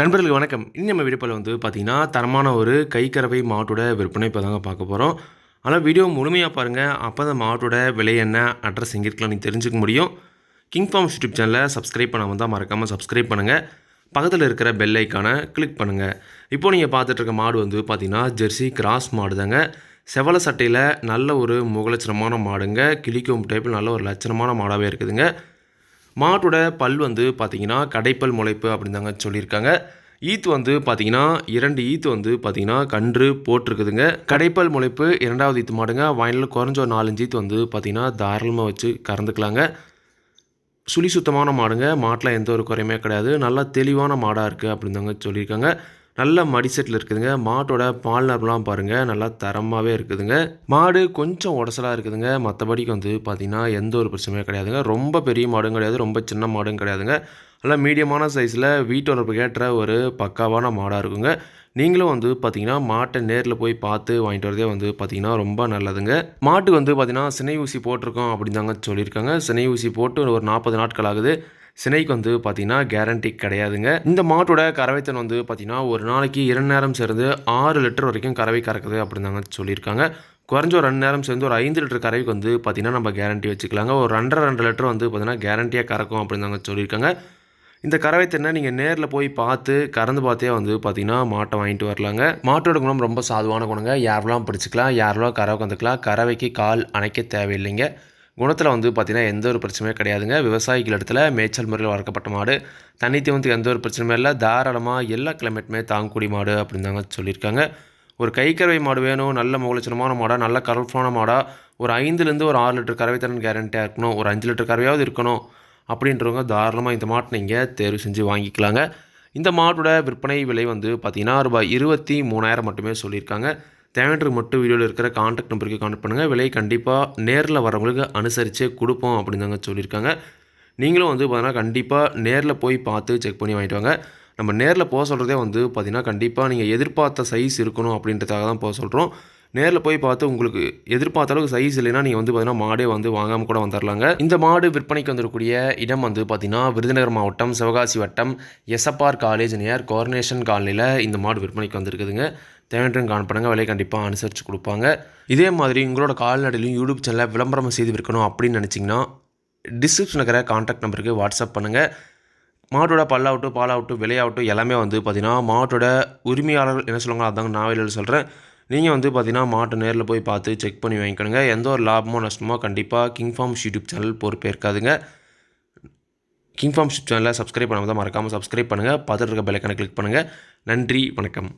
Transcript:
நண்பர்களுக்கு வணக்கம். இன்னும் நம்ம வீடியோவில் வந்து பார்த்தீங்கன்னா தரமான ஒரு கைக்கரவை மாட்டோட விற்பனை இப்போ தாங்க பார்க்க போகிறோம் ஆனால் வீடியோ முழுமையாக பாருங்கள் அப்போ அந்த மாட்டோட விலை என்ன அட்ரஸ் எங்கே இருக்கலாம் நீங்கள் தெரிஞ்சுக்க முடியும். கிங் ஃபார்ம்ஸ் யூடியூப் சேனலை சப்ஸ்கிரைப் பண்ணாமல் தான் மறக்காமல் சப்ஸ்கிரைப் பண்ணுங்கள் பக்கத்தில் இருக்கிற பெல் ஐக்கானை கிளிக் பண்ணுங்கள் இப்போ நீங்கள் பார்த்துட்ருக்க மாடு வந்து பார்த்தீங்கன்னா ஜெர்சி கிராஸ் மாடு தாங்க. செவல சட்டையில் நல்ல ஒரு முகலட்சணமான மாடுங்க. கிளிக்கும் டைப்பில் நல்ல ஒரு லட்சணமான மாடாகவே இருக்குதுங்க. மாட்டோட பல் வந்து பார்த்தீங்கன்னா கடைப்பல் முளைப்பு அப்படின்னு தாங்க சொல்லியிருக்காங்க. ஈத்து வந்து பார்த்தீங்கன்னா இரண்டு ஈத்து வந்து பார்த்திங்கன்னா கன்று போட்டிருக்குதுங்க. கடைப்பல் முளைப்பு இரண்டாவது ஈத்து மாடுங்க. வயலில் குறைஞ்ச ஒரு நாலஞ்சு ஈத்து வந்து பார்த்திங்கன்னா தாராளமாக வச்சு கறந்துக்கலாங்க. சுழி சுத்தமான மாடுங்க. மாட்டில் எந்த ஒரு குறையுமே கிடையாது. நல்லா தெளிவான மாடாக இருக்குது அப்படின்னு தாங்க சொல்லியிருக்காங்க. நல்ல மடிசெட்டில் இருக்குதுங்க. மாட்டோட பால் நரம்புலாம் பாருங்கள் நல்லா தரமாகவே இருக்குதுங்க. மாடு கொஞ்சம் உடசலாக இருக்குதுங்க. மற்றபடிக்கு வந்து பார்த்திங்கன்னா எந்த ஒரு பிரச்சனையும் கிடையாதுங்க. ரொம்ப பெரிய மாடும் கிடையாது ரொம்ப சின்ன மாடும் கிடையாதுங்க. நல்லா மீடியமான சைஸில் வீட்டு வளர்ப்புக்கு ஏற்ற ஒரு பக்காவான மாடாக இருக்குங்க. நீங்களும் வந்து பார்த்தீங்கன்னா மாட்டை நேரில் போய் பார்த்து வாங்கிட்டு வரதே வந்து பார்த்தீங்கன்னா ரொம்ப நல்லதுங்க. மாட்டுக்கு வந்து பார்த்தீங்கன்னா சினை ஊசி போட்டிருக்கோம் அப்படின்னு தாங்க சொல்லியிருக்காங்க. சினை ஊசி போட்டு ஒரு நாற்பது நாட்கள் ஆகுது. சினைக்கு வந்து பார்த்திங்கன்னா கேரண்டி கிடையாதுங்க. இந்த மாட்டோட கறவைத்தன் வந்து பார்த்திங்கன்னா ஒரு நாளைக்கு இரண்டு நேரம் சேர்ந்து ஆறு லிட்டர் வரைக்கும் கறவை கறக்குது அப்படிந்தாங்க சொல்லியிருக்காங்க. குறைஞ்ச ஒரு ரெண்டு நேரம் சேர்ந்து ஒரு ஐந்து லிட்டர் கறவைக்கு வந்து பார்த்திங்கன்னா நம்ம கேரண்டி வச்சுக்கலாங்க. ஒரு ரெண்டரை ரெண்டு லிட்டர் வந்து பார்த்திங்கன்னா கேரண்டியாக கறக்கும் அப்படின்னு தாங்க சொல்லியிருக்காங்க. இந்த கறவை நீங்கள் நேரில் போய் பார்த்து கறந்து பார்த்தே வந்து பார்த்தீங்கன்னா மாட்டை வாங்கிட்டு வரலாங்க. மாட்டோட குணம் ரொம்ப சாதுவான குணங்க. யாரெல்லாம் பிடிச்சிக்கலாம். யாரெல்லாம் கறவை கந்துக்கலாம் கறவைக்கு கால் அணைக்க தேவையில்லைங்க. குணத்தில் வந்து பார்த்திங்கன்னா எந்த ஒரு பிரச்சனையும் கிடையாதுங்க. விவசாயிகள் இடத்துல மேய்ச்சல் முறையில் வளர்க்கப்பட்ட மாடு. தண்ணி தீவனத்துக்கு எந்த ஒரு பிரச்சனையும் இல்லை. தாராளமாக எல்லா கிளைமேட்டுமே தாங்கக்கூடிய மாடு அப்படின்னு தாங்க சொல்லியிருக்காங்க. ஒரு கைக்கறவை மாடு வேணும். நல்ல முகலட்சணமான மாடாக நல்ல கலர்ஃபுல்லான மாடாக ஒரு ஐந்துலேருந்து ஒரு ஆறு லிட்டர் கறவை தரன் கேரண்டியாக இருக்கணும். ஒரு அஞ்சு லிட்டர் கறவையாவது இருக்கணும். அப்படின்றவங்க தாராளமாக இந்த மாட்டை நீங்கள் தேர்வு செஞ்சு வாங்கிக்கலாங்க. இந்த மாட்டோட விற்பனை விலை வந்து பார்த்திங்கன்னா ரூபாய் இருபத்தி மூணாயிரம் மட்டுமே சொல்லியிருக்காங்க. தேவையான மட்டும் வீடியோவில் இருக்கிற காண்டாக்ட் நம்பருக்கு கான்டாக்ட் பண்ணுங்கள் விலையை கண்டிப்பாக நேரில் வரவங்களுக்கு அனுசரித்து கொடுப்போம் அப்படின்னு தாங்க சொல்லியிருக்காங்க. நீங்களும் வந்து பார்த்தீங்கன்னா கண்டிப்பாக நேரில் போய் பார்த்து செக் பண்ணி வாங்கிட்டு வாங்க. நம்ம நேரில் போக சொல்கிறதே வந்து பார்த்திங்கன்னா கண்டிப்பாக நீங்கள் எதிர்பார்த்த சைஸ் இருக்கணும் அப்படின்றதுக்காக தான் போக சொல்கிறோம் நேரில் போய் பார்த்து உங்களுக்கு எதிர்பார்த்த அளவுக்கு சைஸ் இல்லைன்னா நீங்கள் வந்து பார்த்தீங்கன்னா மாடே வந்து வாங்காமல் கூட வந்துடலாங்க இந்த மாடு விற்பனைக்கு வந்துருக்கூடிய இடம் வந்து பார்த்திங்கன்னா விருதுநகர் மாவட்டம் சிவகாசி வட்டம் எஸ்எப்ஆர் காலேஜ் நியர் கோர்னேஷன் காலனியில் இந்த மாடு விற்பனைக்கு வந்திருக்குதுங்க. தேவையான காணப்படுங்க விலை கண்டிப்பாக அனுசரித்து கொடுப்பாங்க. இதே மாதிரி உங்களோட கால்நடையிலையும் யூடியூப் சேனலில் விளம்பரம் செய்து விற்கணும் அப்படின்னு நினச்சிங்கன்னா டிஸ்கிரிப்ஷன் இருக்கிற கான்டாக்ட் நம்பருக்கு வாட்ஸ்அப் பண்ணுங்கள் மாட்டோட பல்லாகட்டும் பாலாகட்டும் விலையாகட்டும் எல்லாமே வந்து பார்த்திங்கன்னா மாட்டோட உரிமையாளர்கள் என்ன சொல்லுவாங்க அதாங்க நான் வெளியில் சொல்கிறேன் நீங்கள் வந்து பார்த்தீங்கன்னா மாட்டை நேரில் போய் பார்த்து செக் பண்ணி வாங்கிக்கணுங்க. எந்த ஒரு லாபமோ நஷ்டமோ கண்டிப்பாக கிங் ஃபார்ம்ஸ் யூடியூப் சேனல் பொறுப்பேற்காதுங்க. கிங் ஃபார்ம்ஸ் சேனலை சப்ஸ்கிரைப் பண்ணாமல் தான் மறக்காமல் சப்ஸ்கிரைப் பண்ணுங்கள் பார்த்துட்டு இருக்க பெல்லைக்கான கிளிக் பண்ணுங்கள் நன்றி வணக்கம்.